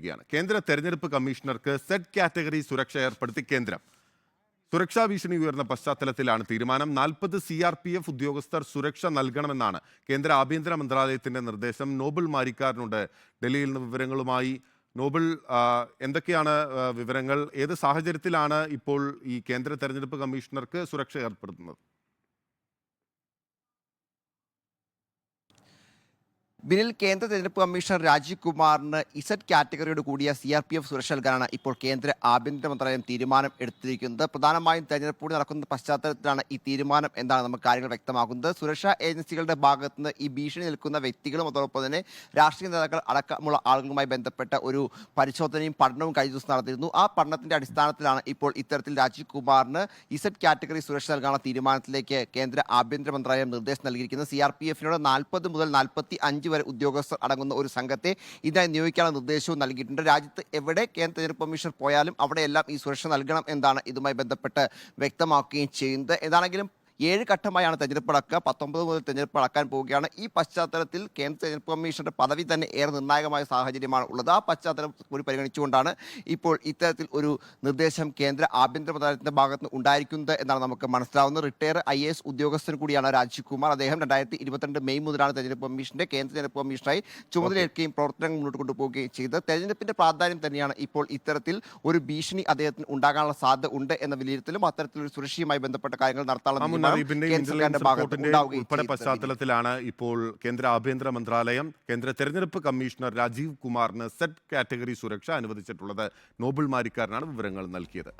തുടരുകയാണ് കേന്ദ്ര തെരഞ്ഞെടുപ്പ് കമ്മീഷണർക്ക് സെഡ് കാറ്റഗറി സുരക്ഷ ഏർപ്പെടുത്തി കേന്ദ്രം. സുരക്ഷാ ഭീഷണി ഉയർന്ന പശ്ചാത്തലത്തിലാണ് തീരുമാനം. നാൽപ്പത് സി ആർ പി എഫ് ഉദ്യോഗസ്ഥർ സുരക്ഷ നൽകണമെന്നാണ് കേന്ദ്ര ആഭ്യന്തര മന്ത്രാലയത്തിന്റെ നിർദ്ദേശം. നോബിൾ മാരിക്കാരനുണ്ട്. ഡൽഹിയിൽ നിന്ന് വിവരങ്ങളുമായി. നോബിൾ എന്തൊക്കെയാണ് വിവരങ്ങൾ? ഏത് സാഹചര്യത്തിലാണ് ഇപ്പോൾ ഈ കേന്ദ്ര തെരഞ്ഞെടുപ്പ് കമ്മീഷണർക്ക് സുരക്ഷ ഏർപ്പെടുത്തുന്നത്? ബില്ലിൽ കേന്ദ്ര തെരഞ്ഞെടുപ്പ് കമ്മീഷണർ രാജീവ് കുമാറിന് ഇസഡ് കാറ്റഗറിയോട് കൂടിയ സി ആർ പി എഫ് സുരക്ഷ നൽകാനാണ് ഇപ്പോൾ കേന്ദ്ര ആഭ്യന്തര മന്ത്രാലയം തീരുമാനം എടുത്തിരിക്കുന്നത്. പ്രധാനമായും തെരഞ്ഞെടുപ്പ് കൂടി നടക്കുന്ന പശ്ചാത്തലത്തിലാണ് ഈ തീരുമാനം എന്താണ് നമുക്ക് കാര്യങ്ങൾ വ്യക്തമാക്കുന്നത്. സുരക്ഷാ ഏജൻസികളുടെ ഭാഗത്തുനിന്ന് ഈ ഭീഷണി നിൽക്കുന്ന വ്യക്തികളും അതോടൊപ്പം തന്നെ രാഷ്ട്രീയ നേതാക്കൾ അടക്കമുള്ള ആളുകളുമായി ബന്ധപ്പെട്ട ഒരു പരിശോധനയും പഠനവും കഴിഞ്ഞ ദിവസം നടത്തിയിരുന്നു ആ പഠനത്തിന്റെ അടിസ്ഥാനത്തിലാണ് ഇപ്പോൾ ഇത്തരത്തിൽ രാജീവ് കുമാറിന് ഇസഡ് കാറ്റഗറി സുരക്ഷ നൽകാനുള്ള തീരുമാനത്തിലേക്ക് കേന്ദ്ര ആഭ്യന്തര മന്ത്രാലയം നിർദ്ദേശം നൽകിയിരിക്കുന്നത്. സി ആർ പി എഫിനോട് നാൽപ്പത് മുതൽ നാൽപ്പത്തി അഞ്ച് വരെ ഉദ്യോഗസ്ഥർ അടങ്ങുന്ന ഒരു സംഘത്തെ ഇതിനായി നിയോഗിക്കാനുള്ള നിർദ്ദേശവും നൽകിയിട്ടുണ്ട്. രാജ്യത്ത് എവിടെ കേന്ദ്ര തെരഞ്ഞെടുപ്പ് കമ്മീഷൻ പോയാലും അവിടെയെല്ലാം ഈ സുരക്ഷ നൽകണം എന്നാണ് ഇതുമായി ബന്ധപ്പെട്ട് വ്യക്തമാക്കുകയും ചെയ്യുന്നത്. ഏതാണെങ്കിലും ഏഴ് ഘട്ടമായാണ് തെരഞ്ഞെടുപ്പ് നടക്കുക പത്തൊമ്പത് മുതൽ തെരഞ്ഞെടുപ്പ് നടക്കാൻ പോവുകയാണ്. ഈ പശ്ചാത്തലത്തിൽ കേന്ദ്ര തെരഞ്ഞെടുപ്പ് കമ്മീഷന്റെ പദവി തന്നെ ഏറെ നിർണായകമായ സാഹചര്യമാണ് ഉള്ളത്. ആ പശ്ചാത്തലം കൂടി പരിഗണിച്ചുകൊണ്ടാണ് ഇപ്പോൾ ഇത്തരത്തിൽ ഒരു നിർദ്ദേശം കേന്ദ്ര ആഭ്യന്തര മന്ത്രാലയത്തിന്റെ ഭാഗത്ത് നിന്ന് ഉണ്ടായിരിക്കുന്നത് എന്നാണ് നമുക്ക് മനസ്സിലാവുന്നത്. റിട്ടയർ ഐ എസ് ഉദ്യോഗസ്ഥൻ കൂടിയാണ് രാജീവ് കുമാർ അദ്ദേഹം രണ്ടായിരത്തി ഇരുപത്തിരണ്ട് മെയ് മുതലാണ് തെരഞ്ഞെടുപ്പ് കമ്മീഷന്റെ കേന്ദ്ര തെരഞ്ഞെടുപ്പ് കമ്മീഷനായി ചുമതലയേൽക്കുകയും പ്രവർത്തനങ്ങൾ മുന്നോട്ട് കൊണ്ടുപോവുകയും ചെയ്തത്. തെരഞ്ഞെടുപ്പിന്റെ പ്രാധാന്യം തന്നെയാണ് ഇപ്പോൾ ഇത്തരത്തിൽ ഒരു ഭീഷണി അദ്ദേഹത്തിന് ഉണ്ടാകാനുള്ള സാധ്യത ഉണ്ട് എന്ന വിലയിരുത്തലും അത്തരത്തിലൊരു സുരക്ഷയുമായി ബന്ധപ്പെട്ട കാര്യങ്ങൾ നടത്താനുള്ള ഉൾപ്പെടെ പശ്ചാത്തലത്തിലാണ് ഇപ്പോൾ കേന്ദ്ര ആഭ്യന്തര മന്ത്രാലയം കേന്ദ്ര തെരഞ്ഞെടുപ്പ് കമ്മീഷണർ രാജീവ് കുമാറിന് സെറ്റ് കാറ്റഗറി സുരക്ഷ അനുവദിച്ചിട്ടുള്ളത്. നോബിൾ മാരിക്കാരനാണ് വിവരങ്ങൾ നൽകിയത്.